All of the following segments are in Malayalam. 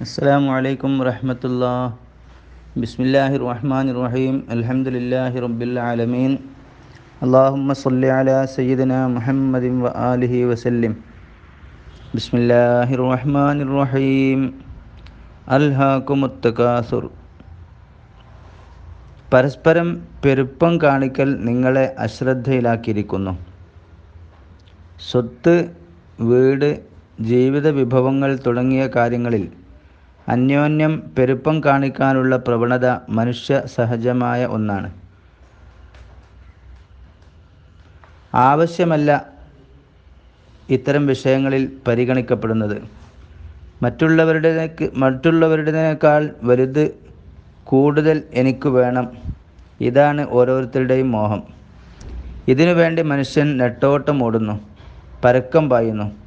السلام عليكم ورحمة الله بسم الله الرحمن الرحيم الحمد لله رب العالمين اللهم صل على سيدنا محمد وآله وسلم بسم الله الرحمن الرحيم ألهاكم التكاثر പരസ്പരം പെരുപ്പം കാണിക്കൽ നിങ്ങളെ അശ്രദ്ധയിലാക്കിയിരിക്കുന്നു സ്വത്ത് വീട് ജീവിത വിഭവങ്ങൾ തുടങ്ങിയ കാര്യങ്ങളിൽ അന്യോന്യം പെരുപ്പം കാണിക്കാനുള്ള പ്രവണത മനുഷ്യ സഹജമായ ഒന്നാണ്. ആവശ്യമല്ല ഇത്തരം വിഷയങ്ങളിൽ പരിഗണിക്കപ്പെടുന്നത്. മറ്റുള്ളവരുടെ മറ്റുള്ളവരുടേതിനേക്കാൾ വലുത് കൂടുതൽ എനിക്ക് വേണം. ഇതാണ് ഓരോരുത്തരുടെയും മോഹം. ഇതിനു വേണ്ടി മനുഷ്യൻ നെട്ടോട്ടം ഓടുന്നു പരക്കം പായുന്നു.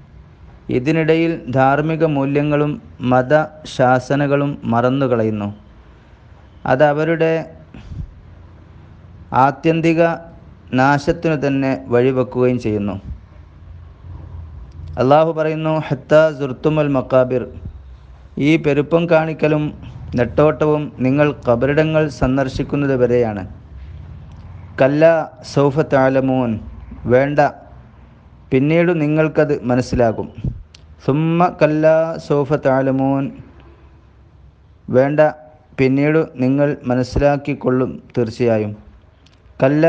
ഇതിനിടയിൽ ധാർമ്മിക മൂല്യങ്ങളും മതശാസനകളും മറന്നുകളയുന്നു. അത് അവരുടെ ആത്യന്തിക നാശത്തിനു തന്നെ വഴിവെക്കുകയും ചെയ്യുന്നു. അള്ളാഹു പറയുന്നു ഹത്ത സുർത്തുമൽ മക്കാബിർ ഈ പെരുപ്പം കാണിക്കലും നെട്ടോട്ടവും നിങ്ങൾ കബറിടങ്ങൾ സന്ദർശിക്കുന്നത് വരെയാണ്. കല്ല സൗഫ വേണ്ട. പിന്നീട് നിങ്ങൾക്കത് മനസ്സിലാകും. സുമ്മ കല്ല സോഫ താലമോൻ വേണ്ട പിന്നീട് നിങ്ങൾ മനസ്സിലാക്കിക്കൊള്ളും തീർച്ചയായും. കല്ല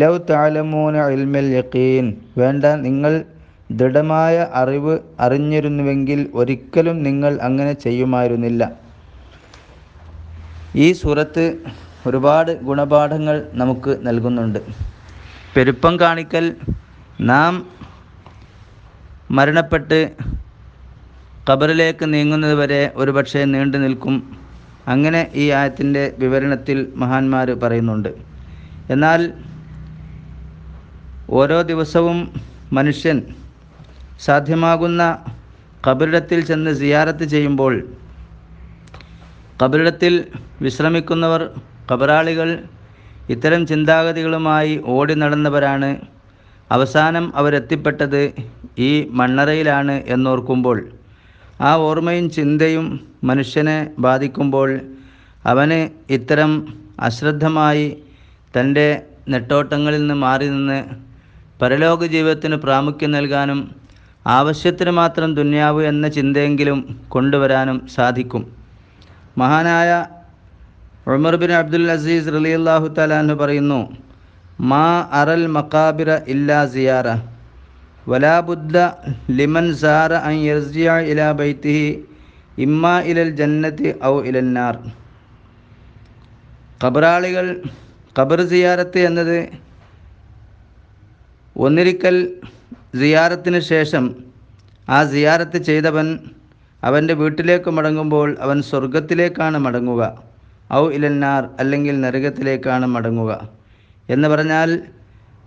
ലൗ താലമൂന ഇൽമൽ യക്കീൻ വേണ്ട നിങ്ങൾ ദൃഢമായ അറിവ് അറിഞ്ഞിരുന്നുവെങ്കിൽ ഒരിക്കലും നിങ്ങൾ അങ്ങനെ ചെയ്യുമായിരുന്നില്ല. ഈ സൂറത്ത് ഒരുപാട് ഗുണപാഠങ്ങൾ നമുക്ക് നൽകുന്നുണ്ട്. പെരുപ്പം കാണിക്കൽ നാം മരണപ്പെട്ട് ഖബറിലേക്ക് നീങ്ങുന്നത് വരെ ഒരുപക്ഷെ നീണ്ടു നിൽക്കും. അങ്ങനെ ഈ ആയത്തിന്റെ വിവരണത്തിൽ മഹാന്മാർ പറയുന്നുണ്ട്. എന്നാൽ ഓരോ ദിവസവും മനുഷ്യൻ സാധ്യമാകുന്ന കബറിടത്തിൽ ചെന്ന് സിയാറത്ത് ചെയ്യുമ്പോൾ കബറിടത്തിൽ വിശ്രമിക്കുന്നവർ കബറാളികൾ ഇത്തരം ചിന്താഗതികളുമായി ഓടി നടന്നവരാണ്. അവസാനം അവരെത്തിപ്പെട്ടത് ഈ മണ്ണറയിലാണ് എന്നോർക്കുമ്പോൾ ആ ഓർമ്മയും ചിന്തയും മനുഷ്യനെ ബാധിക്കുമ്പോൾ അവന് ഇത്തരം അശ്രദ്ധമായി തന്റെ നെട്ടോട്ടങ്ങളിൽ നിന്ന് മാറി നിന്ന് പരലോക ജീവിതത്തിന് പ്രാമുഖ്യം നൽകാനും ആവശ്യത്തിന് മാത്രം ദുന്യാവ് എന്ന ചിന്തയെങ്കിലും കൊണ്ടുവരാനും സാധിക്കും. മഹാനായ ഉമർ ബിൻ അബ്ദുൽ അസീസ് റലി അള്ളാഹു തലാഹു പറയുന്നു മാ അറൽ മക്കാബിറ ഇല്ലാ സിയാറ. വലാബുദ്ദ ലിമൻ സാറ അൻ യർജിയ ഇല ബൈത്തിഹി ഇമ്മ ഇലൽ ജന്നത്തി ഔ ഇലന്നാർ ഖബറാളികൾ ഖബർ സിയാറത്ത് എന്നത് ഒന്നിരിക്കൽ സിയാറത്തിന് ശേഷം ആ സിയാരത്ത് ചെയ്തവൻ അവന്റെ വീട്ടിലേക്ക് മടങ്ങുമ്പോൾ അവൻ സ്വർഗത്തിലേക്കാണ് മടങ്ങുക. ഔ ഇലന്നാർ അല്ലെങ്കിൽ നരകത്തിലേക്കാണ് മടങ്ങുക. എന്ന് പറഞ്ഞാൽ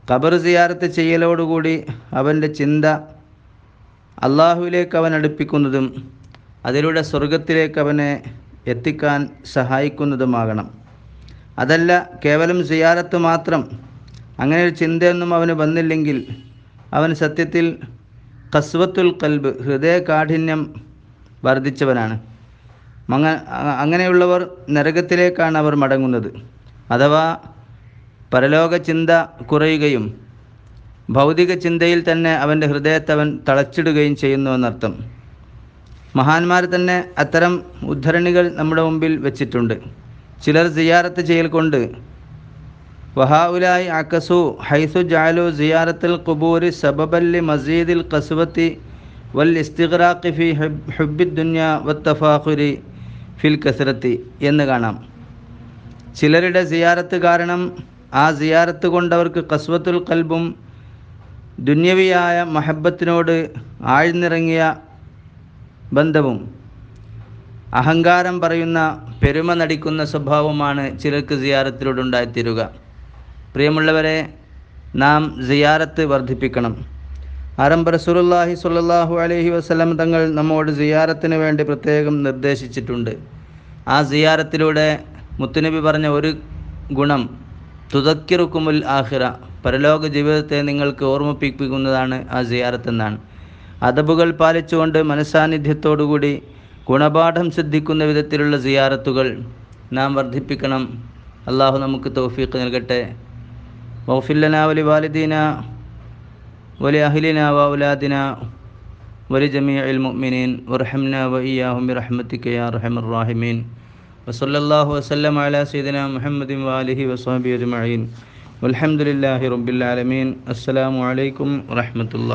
ഖബർ സിയാറത്ത് ചെയ്യലോടുകൂടി അവന്റെ ചിന്ത അള്ളാഹുവിലേക്ക് അവൻ അടുപ്പിക്കുന്നതും അതിലൂടെ സ്വർഗത്തിലേക്ക് അവനെ എത്തിക്കാൻ സഹായിക്കുന്നതുമാകണം. അതല്ല കേവലം സിയാറത്ത് മാത്രം അങ്ങനെ ഒരു ചിന്തയൊന്നും അവന് വന്നില്ലെങ്കിൽ അവൻ സത്യത്തിൽ കസ്വത്തുൽ കൽബ് ഹൃദയ കാഠിന്യം വർദ്ധിച്ചവനാണ് അങ്ങനെയുള്ളവർ നരകത്തിലേക്കാണ് അവർ മടങ്ങുന്നത്. അഥവാ പരലോക ചിന്ത കുറയുകയും ഭൗതിക ചിന്തയിൽ തന്നെ അവന്റെ ഹൃദയത്തെ അവൻ തളച്ചിടുകയും ചെയ്യുന്നു എന്നർത്ഥം. മഹാന്മാർ തന്നെ അത്തരം ഉദ്ധരണികൾ നമ്മുടെ മുമ്പിൽ വെച്ചിട്ടുണ്ട്. ചിലർ സിയാറത്ത് ചെയ്യൽ കൊണ്ട് വഹാഉലായി അക്കസു ഹൈസു ജാലു സിയാറത്തിൽ കുബൂരി സബബല്ലി മസീദിൽ കസുവത്തി വൽ ഇസ്തിഖ്റാഖി ഫി ഹുബി ദുന്യ വത്തഫാഖുരി ഫിൽ കസരത്തി എന്ന് കാണാം. ചിലരുടെ സിയാറത്ത് കാരണം ആ സിയാറത്ത് കൊണ്ടവർക്ക് കസ്വത്തുൽ കൽബും ദുന്യവിയായ മഹബത്തിനോട് ആഴ്ന്നിറങ്ങിയ ബന്ധവും അഹങ്കാരം പറയുന്ന പെരുമ നടിക്കുന്ന സ്വഭാവമാണ് ചിലർക്ക് സിയാറത്തിലൂടെ ഉണ്ടായിത്തീരുക പ്രിയമുള്ളവരെ നാം സിയാറത്ത് വർദ്ധിപ്പിക്കണം. ആരംഭ റസൂലുള്ളാഹി സ്വല്ലല്ലാഹു അലൈഹി വസല്ലം തങ്ങൾ നമ്മോട് സിയാറത്തിന് വേണ്ടി പ്രത്യേകം നിർദ്ദേശിച്ചിട്ടുണ്ട്. ആ സിയാറത്തിലൂടെ മുത്തുനബി പറഞ്ഞ ഒരു ഗുണം തുതക്കിറുക്കുമുൽ ആഹിറ പരലോക ജീവിതത്തെ നിങ്ങൾക്ക് ഓർമ്മിപ്പിക്കുന്നതാണ് ആ സിയാറത്ത് എന്നാണ് അദബുകൾ പാലിച്ചുകൊണ്ട് മനസാന്നിധ്യത്തോടുകൂടി ഗുണപാഠം സിദ്ധിക്കുന്ന വിധത്തിലുള്ള സിയാറത്തുകൾ നാം വർദ്ധിപ്പിക്കണം. അള്ളാഹു നമുക്ക് തൗഫീഖ് നൽകട്ടെ. വൗഫില്ലന വലി വാലിദീന വലി അഹ്ലിന വൗലാദിന വലി ജമീഅൽ മുഅ്മിനീൻ. വർഹംന വഇയ്യാഹും ബിറഹ്മതിക യാ അർഹമർ റാഹിമീൻ. വസല്ലാഹു വസ്ലം അലാ സീദന മുഹമ്മദ് വാലിഹി വസ്വാബി അജ്മീൻ അലഹമുല്ലാഹി റബ്ബിൽ ആലമീൻ. അസ്സലാമു അലൈക്കും വറഹമത്തുള്ള